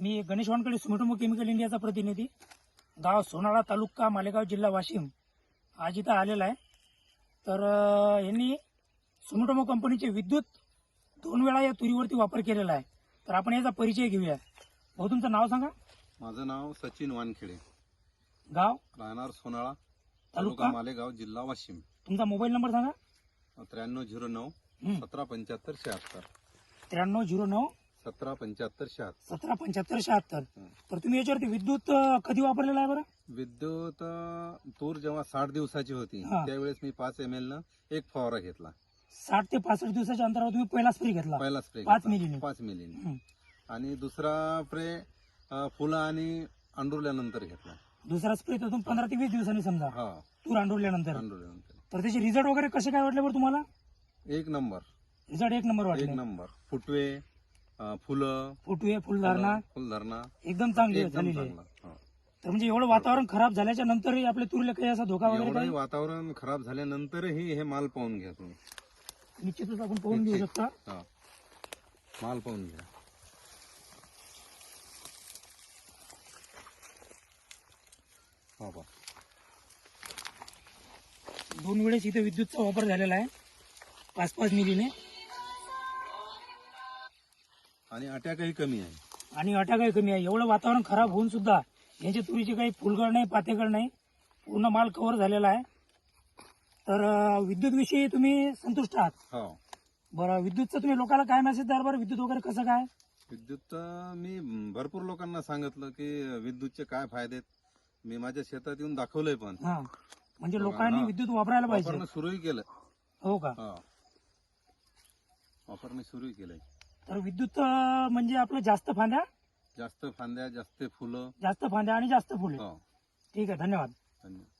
मी Ganesh Wankade Sumitomo Chemical इंडियाचा प्रतिनिधी. गाव सोनाळा तालुका मालेगाव जिल्हा वाशिम. आज इथं आलेला आहे. तर यांनी सुमिटोमो कंपनीचे विद्युत दोन वेळा या तुरीवरती वापर केलेला आहे. तर आपण याचा परिचय घेऊया. भाऊ तुमचं नाव सांगा. माझं नाव सचिन वानखेडे. गाव? राहणार सोनाळा. तालुका? मालेगाव जिल्हा वाशिम. तुमचा मोबाईल नंबर सांगा. त्र्याण्णव झिरो नऊ. सतरा पंच्याहत्तर शहात्तर. त्र्याण्णव झिरो नऊ सतरा पंच्याहत्तर शहात्तर. सतरा पंच्याहत्तर शहात्तर. तर तुम्ही याच्यावरती विद्युत अं, कधी वापरलेला आहे बरं? विद्युत अं, तूर जेव्हा साठ दिवसाची होती हा. त्यावेळेस मी पाच एम एल न एक फवारा घेतला. साठ ते पासष्ट दिवसाच्या अंतरावर तुम्ही पहिला स्प्रे घेतला. पहिला स्प्रे पाच मिलीने. पाच मिलीने हं. आणि दुसरा स्प्रे फुलं आणि अंडुरल्यानंतर घेतला. दुसरा स्प्रे तर तुम्ही पंधरा ते वीस दिवसांनी समजा. हा. तूर अंडवल्यानंतर अंडुरल्यानंतर. तर त्याचे रिझल्ट वगैरे कसे काय वाटले बरं तुम्हाला? एक नंबर. रिझल्ट एक नंबर एक वाटले नंबर. फुटवे फुलं. फुटवे फुलधारणा फुलधारणा एकदम चांगली एकदम झालेली आहे चांगला. हा. तर म्हणजे एवढं वातावरण खराब झाल्याच्या नंतरही आपल्या तुरीला काही असा धोका वगैरे एवढंही काही? वातावरण खराब झाल्यानंतरही हे माल पाहून घ्या तुम्ही. निश्चितच आपण पाहून घेऊ शकता. हा. माल पाहून घ्या. हा पहा. दोन वेळेस इथे विद्युतचा वापर झालेला आहे. पाच पाच मिलीने. आणि अटॅकही कमी आहे. आणि अटॅकही कमी आहे. एवढं वातावरण खराब होऊन सुद्धा यांच्या तुरीची काही फुलगड नाही पातेगड नाही. पूर्ण माल कव्हर झालेला आहे. तर अं, विद्युतविषयी तुम्ही संतुष्ट आहात? हो. बरं विद्युतचं तुम्ही लोकांना काय मेसेज द्याल बरं? विद्युत वगैरे कसं काय? विद्युत मी भरपूर लोकांना सांगितलं की विद्युतचे काय फायदे आहेत. मी माझ्या शेतात येऊन दाखवलंय पण. हा. म्हणजे लोकांनी. विद्युत वापरायला पाहिजे. वापरणं सुरूही केलं हो का? हा. वापरणं सुरूही केलंय. तर विद्युत म्हणजे आपलं जास्त फांद्या? जास्त फांद्या जास्त फुलं. जास्त फांद्या आणि जास्त फुले. हो. ठीक आहे धन्यवाद. धन्यवाद.